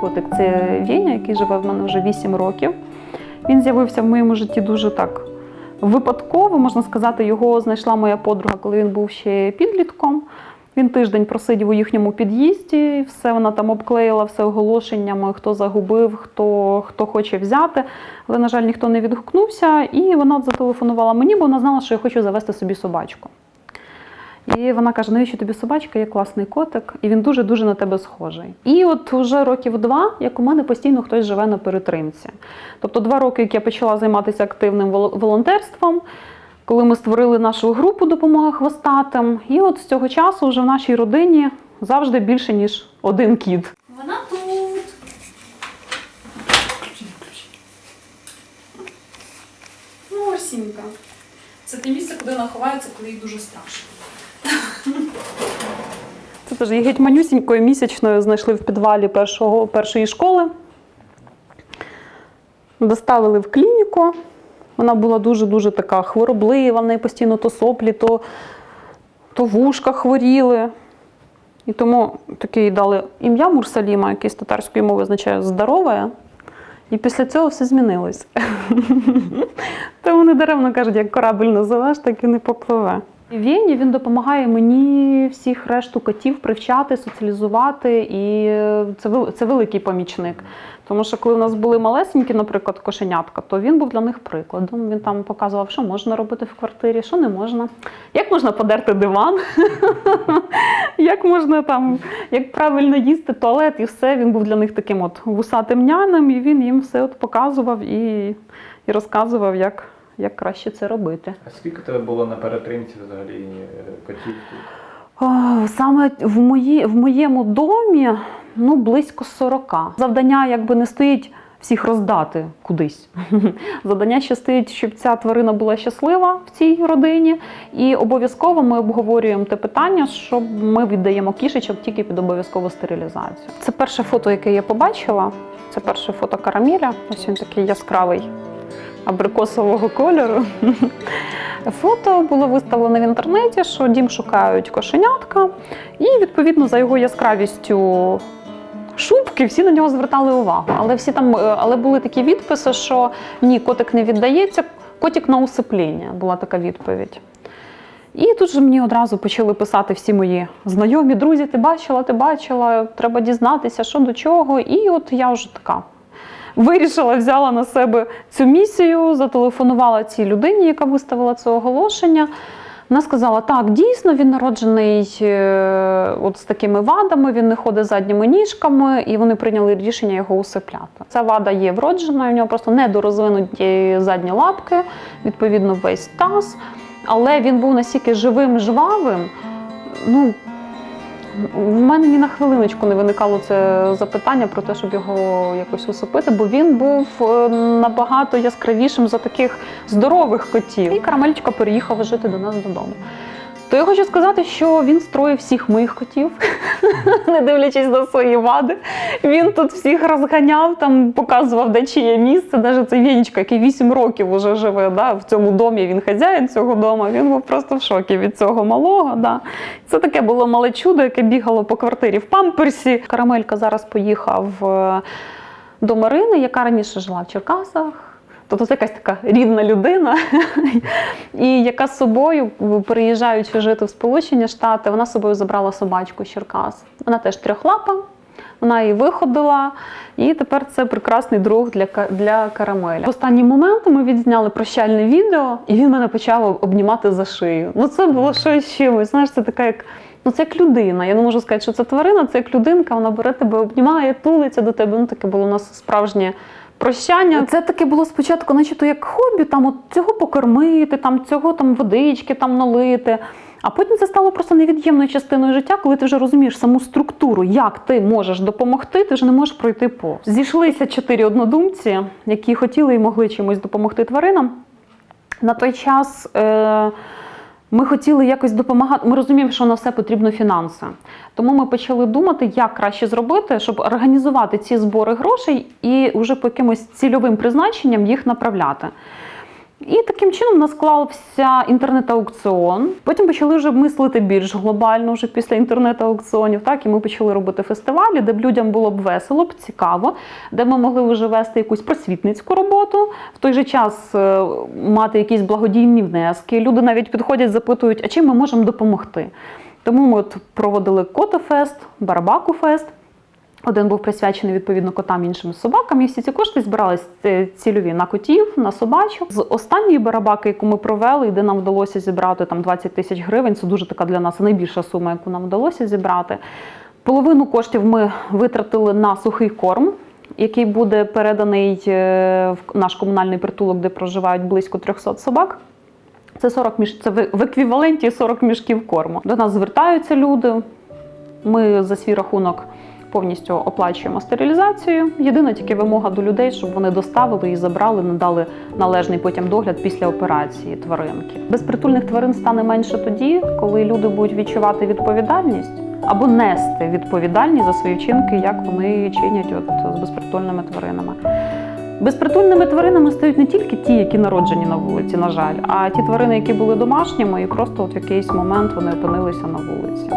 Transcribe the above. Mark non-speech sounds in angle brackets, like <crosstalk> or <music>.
котик це Веня, який живе в мене вже 8 років. Він з'явився в моєму житті дуже так випадково, можна сказати, його знайшла моя подруга, коли він був ще підлітком. Він тиждень просидів у їхньому під'їзді, все вона там обклеїла все оголошеннями, хто загубив, хто, хто хоче взяти. Але, на жаль, ніхто не відгукнувся, і вона зателефонувала мені, бо вона знала, що я хочу завести собі собачку. І вона каже: навіщо тобі собачка, є класний котик, і він дуже-дуже на тебе схожий. І от вже років два, як у мене постійно хтось живе на перетримці. Тобто два роки, як я почала займатися активним вол- волонтерством, коли ми створили нашу групу допомога хвостатим. І от з цього часу вже в нашій родині завжди більше, ніж один кіт. Вона тут. Ну. Це те місце, куди вона ховається, коли їй дуже страшно. Теж її геть манюсінькою місячною знайшли в підвалі першого, першої школи. Доставили в клініку. Вона була дуже-дуже така хвороблива, в неї постійно то соплі, то, то вушка хворіли. І тому таке їй дали ім'я Мурсаліма, яке з татарської мови означає здорове. І після цього все змінилось. <laughs> Тому не даремно кажуть, як корабль називеш, так і не попливе. Вені він допомагає мені всіх решту котів привчати, соціалізувати, і це, це великий помічник. Тому що коли в нас були малесенькі, наприклад, кошенятка, то він був для них прикладом. Він там показував, що можна робити в квартирі, що не можна. Як можна подерти диван, <laughs> як можна там, як правильно їсти туалет і все. Він був для них таким от вусатим нянем, і він їм все от показував і розказував, як, як краще це робити. А скільки тебе було на перетримці взагалі е, котів Саме в, мої, в моєму домі ну, близько 40. Завдання якби не стоїть всіх роздати кудись. <laughs> Завдання ще стоїть, щоб ця тварина була щаслива в цій родині. І обов'язково ми обговорюємо те питання, що ми віддаємо кішечок тільки під обов'язкову стерилізацію. Це перше фото, яке я побачила. Це перше фото караміля. Ось він такий яскравий абрикосового кольору. Фото було виставлено в інтернеті, що дім шукають кошенятка, і відповідно за його яскравістю шубки всі на нього звертали увагу. Але всі там, е, але були такі відписи, що ні, котик не віддається, котик на усипління. Була така відповідь. І тут же мені одразу почали писати всі мої знайомі, друзі, ти бачила, ти бачила, треба дізнатися, що до чого. І от я вже така вирішила, взяла на себе цю місію, зателефонувала цій людині, яка виставила це оголошення. Вона сказала: так, дійсно, він народжений е, от з такими вадами, він не ходить задніми ніжками, і вони прийняли рішення його усипляти. Ця вада є вроджена, у нього просто недорозвинуті задні лапки, відповідно, весь таз. Але він був настільки живим, жвавим. Ну, в мене ні на хвилиночку не виникало це запитання про те, щоб його якось усипити, бо він був е, набагато яскравішим за таких здорових котів. І карамельчика переїхав жити до нас додому. То я хочу сказати, що він строїв всіх моїх котів, <laughs> не дивлячись на свої вади. Він тут всіх розганяв, там показував, де чиє місце. Навіть цей Вєнічка, який 8 років вже живе да, в цьому домі, він хазяїн цього дому, він був просто в шокі від цього малого. Да. Це таке було мале чудо, яке бігало по квартирі в памперсі. Карамелька зараз поїхав е, до Марини, яка раніше жила в Черкасах. Тобто це якась така рідна людина, і яка з собою, переїжджаючи жити в Сполучені Штати, вона з собою забрала собачку з Черкас. Вона теж трьохлапа, вона її виходила, і тепер це прекрасний друг для, для карамеля. В останній момент ми відзняли прощальне відео, і він мене почав обнімати за шию. Ну це було щось чимось. Знаєш, це така як. Ну, це як людина. Я не можу сказати, що це тварина, це як людинка, вона бере тебе, обнімає, тулиться до тебе. Ну, таке було у нас справжнє прощання. Це таке було спочатку, начебто як хобі, там от цього покормити, там цього там водички там налити. А потім це стало просто невід'ємною частиною життя, коли ти вже розумієш саму структуру, як ти можеш допомогти, ти вже не можеш пройти повз. Зійшлися чотири однодумці, які хотіли і могли чимось допомогти тваринам. На той час е, ми хотіли якось допомагати. Ми розуміємо, що на все потрібно фінанси. Тому ми почали думати, як краще зробити, щоб організувати ці збори грошей і вже по якимось цільовим призначенням їх направляти. І таким чином у нас склався інтернет-аукціон. Потім почали вже мислити більш глобально, вже після інтернет-аукціонів. Так, і ми почали робити фестивалі, де б людям було б весело, б цікаво, де ми могли вже вести якусь просвітницьку роботу, в той же час е, мати якісь благодійні внески. Люди навіть підходять, запитують, а чим ми можемо допомогти. Тому ми от проводили Котофест, Барабаку-фест. Один був присвячений відповідно котам іншим собакам, і всі ці кошти збирались е, цільові на котів, на собачок. З останньої барабаки, яку ми провели, і де нам вдалося зібрати там 20 тисяч гривень. Це дуже така для нас найбільша сума, яку нам вдалося зібрати. Половину коштів ми витратили на сухий корм. Який буде переданий е, в наш комунальний притулок, де проживають близько 300 собак. Це 40 між... це в еквіваленті 40 мішків корму. До нас звертаються люди. Ми за свій рахунок повністю оплачуємо стерилізацію. Єдина тільки вимога до людей, щоб вони доставили і забрали, надали належний потім догляд після операції тваринки. Безпритульних тварин стане менше тоді, коли люди будуть відчувати відповідальність або нести відповідальність за свої вчинки, як вони чинять от з безпритульними тваринами. Безпритульними тваринами стають не тільки ті, які народжені на вулиці, на жаль, а ті тварини, які були домашніми, і просто от в якийсь момент вони опинилися на вулиці.